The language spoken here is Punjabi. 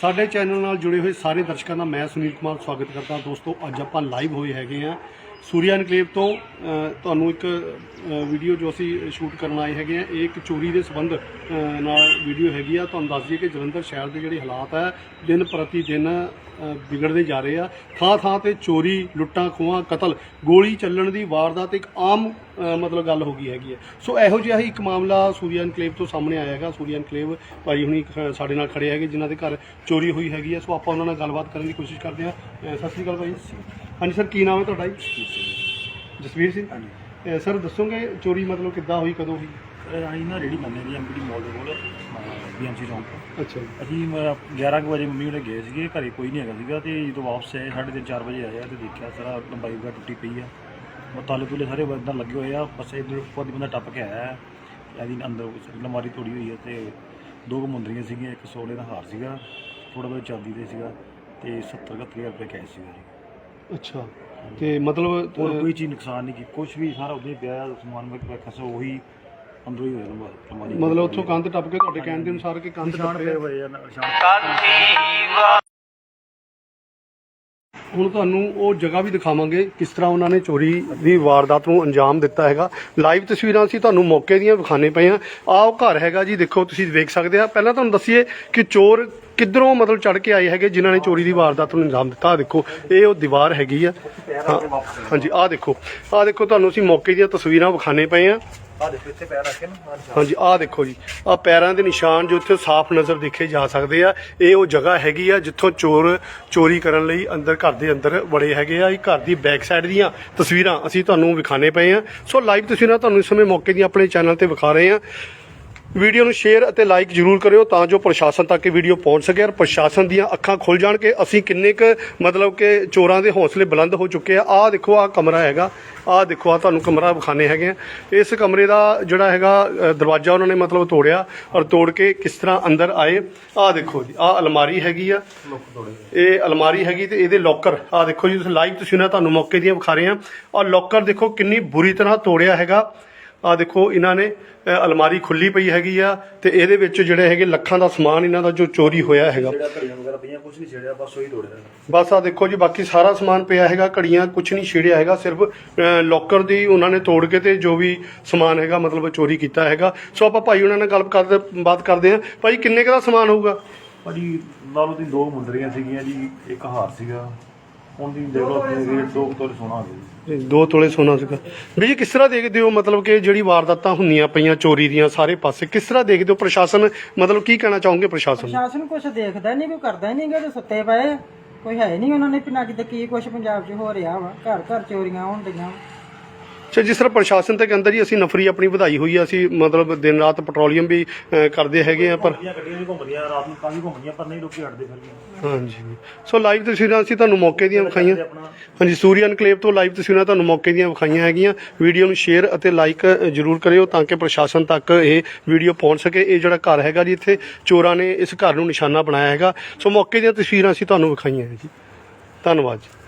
ਸਾਡੇ ਚੈਨਲ ਨਾਲ ਜੁੜੇ ਹੋਏ ਸਾਰੇ ਦਰਸ਼ਕਾਂ ਦਾ ਮੈਂ ਸੁਨੀਲ ਕੁਮਾਰ ਸਵਾਗਤ ਕਰਦਾ। ਦੋਸਤੋ, ਅੱਜ ਆਪਾਂ ਲਾਈਵ ਹੋਏ ਹੈਗੇ ਆ ਸੂਰਿਆ ਐਨਕਲੇਵ ਤੋਂ ਤੁਹਾਨੂੰ ਇੱਕ ਵੀਡੀਓ ਜੋ ਅਸੀਂ ਸ਼ੂਟ ਕਰਨ ਆਏ ਹੈਗੇ ਆ, ਇਹ ਇੱਕ ਚੋਰੀ ਦੇ ਸੰਬੰਧ ਨਾਲ ਵੀਡੀਓ ਹੈਗੀ ਆ। ਤੁਹਾਨੂੰ ਦੱਸ ਦਈਏ ਕਿ ਜਲੰਧਰ ਸ਼ਹਿਰ ਦੇ ਜਿਹੜੇ ਹਾਲਾਤ ਹੈ ਦਿਨ ਪ੍ਰਤੀ ਦਿਨ ਵਿਗੜਦੇ ਜਾ ਰਹੇ ਆ। ਥਾਂ ਥਾਂ ਤੇ ਚੋਰੀ, ਲੁੱਟਾਂ, ਖੋਹਾਂ, ਕਤਲ, ਗੋਲੀ ਚੱਲਣ ਦੀ ਵਾਰਦਾਤ ਇੱਕ ਆਮ ਮਤਲਬ ਗੱਲ ਹੋ ਗਈ ਹੈਗੀ ਹੈ ਸੋ ਇਹੋ ਜਿਹਾ ਹੀ ਇੱਕ ਮਾਮਲਾ ਸੂਰਿਆ ਐਨਕਲੇਵ ਤੋਂ ਸਾਹਮਣੇ ਆਇਆ ਹੈਗਾ। ਸੂਰਿਆ ਐਨਕਲੇਵ ਭਾਈ ਹੁਣੀ ਖ- ਸਾਡੇ ਨਾਲ ਖੜੇ ਹੈਗੇ, ਜਿਨ੍ਹਾਂ ਦੇ ਘਰ ਚੋਰੀ ਹੋਈ ਹੈਗੀ ਹੈ ਸੋ ਆਪਾਂ ਉਹਨਾਂ ਨਾਲ ਗੱਲਬਾਤ ਕਰਨ ਦੀ ਕੋਸ਼ਿਸ਼ ਕਰਦੇ ਹਾਂ। ਸਤਿ ਸ਼੍ਰੀ ਅਕਾਲ ਭਾਈ। ਹਾਂਜੀ ਸਰ ਕੀ ਨਾਮ ਹੈ ਤੁਹਾਡਾ ਜੀ? ਜਸਵੀਰ ਸਿੰਘ। ਅ, ਸਰ ਦੱਸੋਗੇ ਚੋਰੀ ਮਤਲਬ ਕਿੱਦਾਂ ਹੋਈ ਕਦੋਂ ਹੋਈ? ਅਸੀਂ ਨਾ ਰੇੜੀ ਮੰਨੇ ਦੀ ਐਮਪੀਡੀ ਮਾਲ ਦੇ ਕੋਲ ਬੀਐਮਸੀ ਚੌਂਕ ਤੋਂ। ਅੱਛਾ ਜੀ। ਅਸੀਂ ਮ- 11 ਕੁ ਵਜੇ ਮੰਮੀ ਉਹਨੇ ਗਏ ਸੀਗੇ ਘਰੇ ਕੋਈ ਨਹੀਂ ਹੈਗਾ ਸੀਗਾ ਤੇ ਜਦੋਂ ਵਾਪਸ ਆਏ ਸਾਢੇ ਤਿੰਨ 4 ਵਜੇ ਆਇਆ ਤੇ ਦੇਖਿਆ ਸਾਰਾ ਲੰਬਾਈ ਵਗੈਰਾ ਟੁੱਟੀ ਪਈ ਆ। ਤਾਲੇ ਤੁਲੇ ਸਾਰੇ ਬੰਦਾ ਲੱਗੇ ਹੋਏ ਆ ਬਸ ਇਧਰ ਉੱਪਰ ਦੀ ਬੰਦਾ ਟੱਪ ਕੇ ਆਇਆ ਇਹਦੀ ਅੰਦਰ ਲਮਾਰੀ ਤੋੜੀ ਹੋਈ ਹੈ ਤੇ ਦੋ ਕੁ ਮੁੰਦਰੀਆਂ ਸੀਗੀਆਂ ਇੱਕ ਸੋਨੇ ਦਾ ਹਾਰ ਸੀਗਾ ਥੋੜਾ ਬਹੁਤ ਚਾਂਦੀ ਦੇ ਸੀਗਾ ਤੇ 70 71 ਰੁਪਏ ਕੈਸ਼ ਸੀਗਾ ਜੀ। ਅੱਛਾ। ਤੇ ਮਤਲਬ ਹੋਰ ਕੋਈ ਚੀਜ਼ ਨੁਕਸਾਨ ਨਹੀਂ ਕੀ ਕੁਝ ਵੀ ਸਾਰਾ ਉਹਦੇ ਪਿਆ ਸਮਾਨ ਵਿੱਚ ਰੱਖਿਆ ਸੋ ਉਹੀ ਅੰਦਰੋਂ ਹੀ ਹੋਇਆ ਲੰਬਾ- ਮਤਲਬ ਉੱਥੋਂ ਕੰਧ ਟੱਪ ਕੇ ਤੁਹਾਡੇ ਕਹਿਣ ਦੇ ਅਨੁਸਾਰ ਕਿ ਕੰਧ ਨਿਸ਼ਾਨ ਟੱਪੇ ਪਏ ਹੋਏ ਆ ਨਿਸ਼ਾਨ ਹੁਣ ਤੁਹਾਨੂੰ ਉਹ ਜਗ੍ਹਾ ਵੀ ਦਿਖਾਵਾਂਗੇ ਕਿਸ ਤਰ੍ਹਾਂ ਉਹਨਾਂ ਨੇ ਚੋਰੀ ਦੀ ਵਾਰਦਾਤ ਨੂੰ ਅੰਜਾਮ ਦਿੱਤਾ ਹੈਗਾ। ਲਾਈਵ ਤਸਵੀਰਾਂ ਅਸੀਂ ਤੁਹਾਨੂੰ ਮੌਕੇ ਦੀਆਂ ਵਿਖਾਣੇ ਪਏ ਆ ਆਹ ਉਹ ਘਰ ਹੈਗਾ ਜੀ ਦੇਖੋ ਤੁਸੀਂ ਵੇਖ ਸਕਦੇ ਆ। ਪਹਿਲਾਂ ਤੁਹਾਨੂੰ ਦੱਸੀਏ ਕਿ ਚੋਰ ਕਿੱਧਰੋਂ ਮਤਲਬ ਚੜ ਕੇ ਆਏ ਹੈਗੇ ਜਿਨ੍ਹਾਂ ਨੇ ਚੋਰੀ ਦੀ ਵਾਰਦਾਤ ਨੂੰ ਅੰਜਾਮ ਦਿੱਤਾ? ਆਹ ਦੇਖੋ ਇਹ ਉਹ ਦੀਵਾਰ ਹੈਗੀ ਆ। ਹਾਂ, ਹਾਂਜੀ ਆਹ ਦੇਖੋ ਆਹ ਦੇਖੋ ਤੁਹਾਨੂੰ ਅਸੀਂ ਮੌਕੇ ਦੀਆਂ ਤਸਵੀਰਾਂ ਵਿਖਾਣੇ ਪਏ ਆ। ਆ ਦੇਖੋ ਇੱਥੇ ਪੈਰ ਰੱਖੇ ਨਾ ਹਾਂਜੀ ਆਹ ਦੇਖੋ ਜੀ ਆਹ ਪੈਰਾਂ ਦੇ ਨਿਸ਼ਾਨ ਜੋ ਇੱਥੇ ਸਾਫ਼ ਨਜ਼ਰ ਦੇਖੇ ਜਾ ਸਕਦੇ ਆ। ਇਹ ਉਹ ਜਗ੍ਹਾ ਹੈਗੀ ਆ ਜਿੱਥੋਂ ਚੋਰ ਚੋਰੀ ਕਰਨ ਲਈ ਅੰਦਰ ਘਰ ਦੇ ਅੰਦਰ ਵੜੇ ਹੈਗੇ ਆ। ਇਹ ਘਰ ਦੀ ਬੈਕ ਸਾਈਡ ਦੀਆਂ ਤਸਵੀਰਾਂ ਅਸੀਂ ਤੁਹਾਨੂੰ ਵਿਖਾਣੇ ਪਏ ਆ। ਸੋ ਲਾਈਵ ਤਸਵੀਰਾਂ ਤੁਹਾਨੂੰ ਇਸ ਸਮੇਂ ਮੌਕੇ ਦੀਆਂ ਆਪਣੇ ਚੈਨਲ ਤੇ ਵਿਖਾ ਰਹੇ ਆ। ਵੀਡੀਓ ਨੂੰ ਸ਼ੇਅਰ ਅਤੇ ਲਾਈਕ ਜ਼ਰੂਰ ਕਰਿਓ ਤਾਂ ਜੋ ਪ੍ਰਸ਼ਾਸਨ ਤੱਕ ਇਹ ਵੀਡੀਓ ਪਹੁੰਚ ਸਕੇ ਔਰ ਪ੍ਰਸ਼ਾਸਨ ਦੀਆਂ ਅੱਖਾਂ ਖੁੱਲ ਜਾਣ ਕਿ ਅਸੀਂ ਕਿੰਨੇ ਕੁ ਮਤਲਬ ਕਿ ਚੋਰਾਂ ਦੇ ਹੌਸਲੇ ਬੁਲੰਦ ਹੋ ਚੁੱਕੇ ਆ। ਆਹ ਦੇਖੋ ਆਹ ਕਮਰਾ ਹੈਗਾ। ਆਹ ਦੇਖੋ ਆ ਤੁਹਾਨੂੰ ਕਮਰਾ ਵਿਖਾਣੇ ਹੈਗੇ ਆ। ਇਸ ਕਮਰੇ ਦਾ ਜਿਹੜਾ ਹੈਗਾ ਅ, ਦਰਵਾਜ਼ਾ ਉਹਨਾਂ ਨੇ ਮਤਲਬ ਤੋੜਿਆ ਔਰ ਤੋੜ ਕੇ ਕਿਸ ਤਰ੍ਹਾਂ ਅੰਦਰ ਆਏ। ਆਹ ਦੇਖੋ ਜੀ ਆਹ ਅਲਮਾਰੀ ਹੈਗੀ ਆ। ਇਹ ਅਲਮਾਰੀ ਹੈਗੀ ਤੇ ਇਹਦੇ ਲੋਕਰ ਆਹ ਦੇਖੋ ਜੀ ਤੁਸੀਂ ਲਾਈਵ ਤੁਸੀਂ ਨਾ ਤੁਹਾਨੂੰ ਮੌਕੇ ਦੀਆਂ ਵਿਖਾ ਰਹੇ ਆ। ਆਹ ਲੋਕਰ ਦੇਖੋ ਕਿੰਨੀ ਬੁਰੀ ਤਰ੍ਹਾਂ ਤੋੜਿਆ ਹੈਗਾ। ਆ ਦੇਖੋ ਇਹਨਾਂ ਨੇ ਅਲਮਾਰੀ ਖੁੱਲੀ ਪਈ ਹੈਗੀ ਆ ਤੇ ਇਹਦੇ ਵਿੱਚ ਜਿਹੜੇ ਹੈਗੇ ਲੱਖਾਂ ਦਾ ਸਮਾਨ ਇਹਨਾਂ ਦਾ ਜੋ ਚੋਰੀ ਹੋਇਆ ਹੈਗਾ। ਜਿਹੜਾ ਘੜੀਆਂ ਵਗੈਰਾ ਪਈਆਂ ਕੁਝ ਨਹੀਂ ਛੇੜਿਆ ਬਸ ਉਹੀ ਤੋੜਿਆ। ਬਸ ਆ ਦੇਖੋ ਜੀ ਬਾਕੀ ਸਾਰਾ ਸਮਾਨ ਪਿਆ ਹੈਗਾ ਘੜੀਆਂ ਕੁਝ ਨਹੀਂ ਛੇੜਿਆ ਹੈਗਾ ਸਿਰਫ ਲੋਕਰ ਦੀ ਉਹਨਾਂ ਨੇ ਤੋੜ ਕੇ ਤੇ ਜੋ ਵੀ ਸਮਾਨ ਹੈਗਾ ਮਤਲਬ ਚੋਰੀ ਕੀਤਾ ਹੈਗਾ। ਸੋ ਆਪਾਂ ਭਾਈ ਉਹਨਾਂ ਨਾਲ ਗੱਲ ਕਰਦੇ ਬਾਤ ਕਰਦੇ ਹਾਂ। ਭਾਈ ਕਿੰਨੇ ਕੁ ਦਾ ਸਮਾਨ ਹੋਊਗਾ? ਭਾਜੀ ਲਾਲੋ ਦੀ ਦੋ ਮੁੰਦਰੀਆਂ ਸੀਗੀਆਂ ਜੀ ਇੱਕ ਹਾਰ ਸੀਗਾ ਦੀ ਰੇਟ ਤੋਲੇ ਸੋਨਾ ਦੋ ਤੋਲੇ ਸੀਗਾ। ਵੀ ਜੀ ਕਿਸ ਤਰ੍ਹਾਂ ਦੇਖਦੇ ਹੋ ਮਤਲਬ ਕਿ ਜਿਹੜੀ ਵਾਰਦਾਤਾਂ ਹੁੰਦੀਆਂ ਪਈਆਂ ਚੋਰੀ ਦੀਆਂ ਸਾਰੇ ਪਾਸੇ ਕਿਸ ਤਰ੍ਹਾਂ ਦੇਖਦੇ ਹੋ ਪ੍ਰਸ਼ਾਸਨ? ਮਤਲਬ ਕੀ ਕਹਿਣਾ ਚਾਹੋਗੇ ਪ੍ਰਸ਼ਾਸਨ ਨੂੰ? ਪ੍ਰਸ਼ਾਸਨ ਕੁਝ ਦੇਖਦਾ ਨਹੀਂ ਕੋਈ ਕਰਦਾ ਨਹੀਂ ਗੇ ਤੇ ਸੁੱਤੇ ਪਏ। ਕੋਈ ਹੈ ਨਹੀਂ ਉਹਨਾਂ ਨੇ ਪਿੰਨਾ ਕਿਤੇ ਕੀ ਕੁਝ ਪੰਜਾਬ 'ਚ ਹੋ ਰਿਹਾ ਵਾ। ਘਰ ਘਰ ਚੋਰੀਆਂ ਹੋਣ ਡੀਆਂ ਅੱਛਾ ਜਿਸ ਤਰ੍ਹਾਂ ਪ੍ਰਸ਼ਾਸਨ ਤੇ ਕਹਿੰਦਾ ਜੀ ਅਸੀਂ ਨਫਰੀ ਆਪਣੀ ਵਧਾਈ ਹੋਈ ਆ ਅਸੀਂ ਮਤਲਬ ਦਿਨ ਰਾਤ ਪੈਟਰੋਲੀਅਮ ਵੀ ਅਹ, ਕਰਦੇ ਹੈਗੇ ਆ ਪਰ ਗੱਡੀਆਂ ਗੱਡੀਆਂ ਵੀ ਘੁੰਮਦੀਆਂ ਰਾਤ ਨੂੰ ਕਾਫੀ ਘੁੰਮਦੀਆਂ ਪਰ ਨਹੀਂ ਲੋਕੀ ਹਟਦੇ ਫਿਰ ਵੀ। ਹਾਂਜੀ। ਸੋ ਲਾਈਵ ਤਸਵੀਰਾਂ ਅਸੀਂ ਤੁਹਾਨੂੰ ਮੌਕੇ ਦੀਆਂ ਵਿਖਾਈਆਂ। ਤੇ ਹਾਂਜੀ ਸੂਰਿਆ ਤੋਂ ਲਾਈਵ ਤਸਵੀਰਾਂ ਤੁਹਾਨੂੰ ਮੌਕੇ ਦੀਆਂ ਵਿਖਾਈਆਂ ਹੈਗੀਆਂ। ਵੀਡੀਓ ਨੂੰ ਸ਼ੇਅਰ ਅਤੇ ਲਾਈਕ ਜ਼ਰੂਰ ਕਰਿਓ ਤਾਂ ਕਿ ਪ੍ਰਸ਼ਾਸਨ ਤੱਕ ਇਹ ਵੀਡੀਓ ਪਹੁੰਚ ਸਕੇ। ਇਹ ਜਿਹੜਾ ਘਰ ਹੈਗਾ ਜੀ ਇੱਥੇ ਚੋਰਾਂ ਨੇ ਇਸ ਘਰ ਨੂੰ ਨਿਸ਼ਾਨਾ ਬਣਾਇਆ ਹੈਗਾ। ਸੋ ਮੌਕੇ ਦੀਆਂ ਤਸਵੀਰਾਂ ਅਸੀਂ ਤੁਹਾਨੂੰ ਵਿਖਾਈਆਂ ਹੈ ਜੀ। ਧੰਨਵਾਦ ਜੀ।